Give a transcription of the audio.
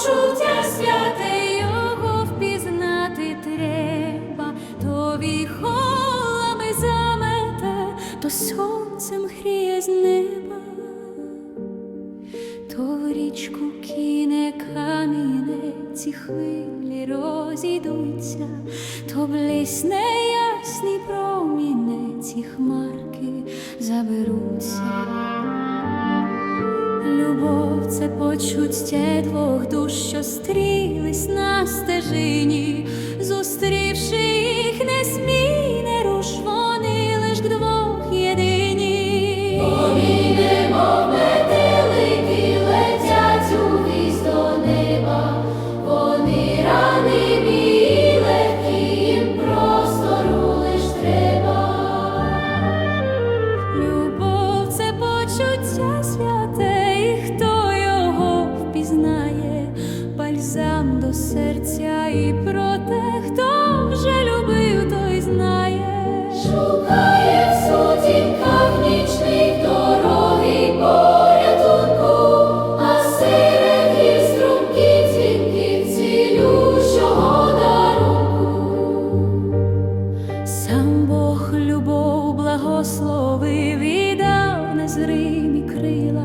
почуття святе його впізнати треба, то віхолами замете, то сонцем гріє з неба, то в річку кине камінець і хвилі розійдуться, то блисне ясний промінець і хмарки заберуться. Це почуття двох душ, що стрілись на стежині, зустрівши їх не смій, Бог любов благословив і дав незримі крила,